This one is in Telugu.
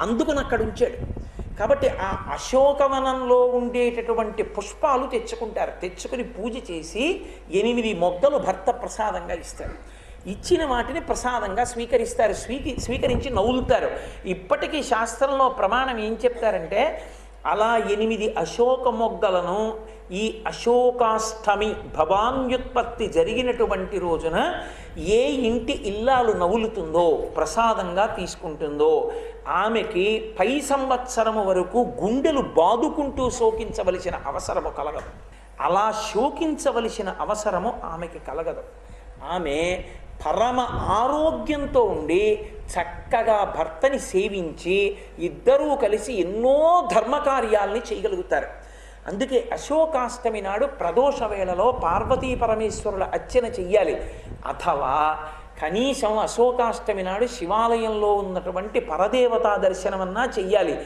అందుకని అక్కడ ఉంచాడు. కాబట్టి ఆ అశోకవనంలో ఉండేటటువంటి పుష్పాలు తెచ్చుకుంటారు. తెచ్చుకుని పూజ చేసి ఎనిమిది మొగ్గలు భర్త ప్రసాదంగా ఇస్తారు. ఇచ్చిన వాటిని ప్రసాదంగా స్వీకరిస్తారు. స్వీకి స్వీకరించి నవ్వులుతారు. ఇప్పటికీ శాస్త్రంలో ప్రమాణం ఏం చెప్తారంటే అలా ఎనిమిది అశోక మొగ్గలను ఈ అశోకాష్టమి భవాన్యుత్పత్తి జరిగినటువంటి రోజున ఏ ఇంటి ఇల్లాలు నవ్వులుతుందో ప్రసాదంగా తీసుకుంటుందో ఆమెకి పై సంవత్సరము వరకు గుండెలు బాదుకుంటూ శోకించవలసిన అవసరము కలగదు. అలా శోకించవలసిన అవసరము ఆమెకి కలగదు. ఆమె పరమ ఆరోగ్యంతో ఉండి చక్కగా భర్తని సేవించి ఇద్దరూ కలిసి ఎన్నో ధర్మకార్యాల్ని చేయగలుగుతారు. అందుకే అశోకాష్టమి నాడు ప్రదోష వేళలో పార్వతీ పరమేశ్వరుల అర్చన చెయ్యాలి. అథవా కనీసం అశోకాష్టమి నాడు శివాలయంలో ఉన్నటువంటి పరదేవతా దర్శనమన్నా చెయ్యాలి.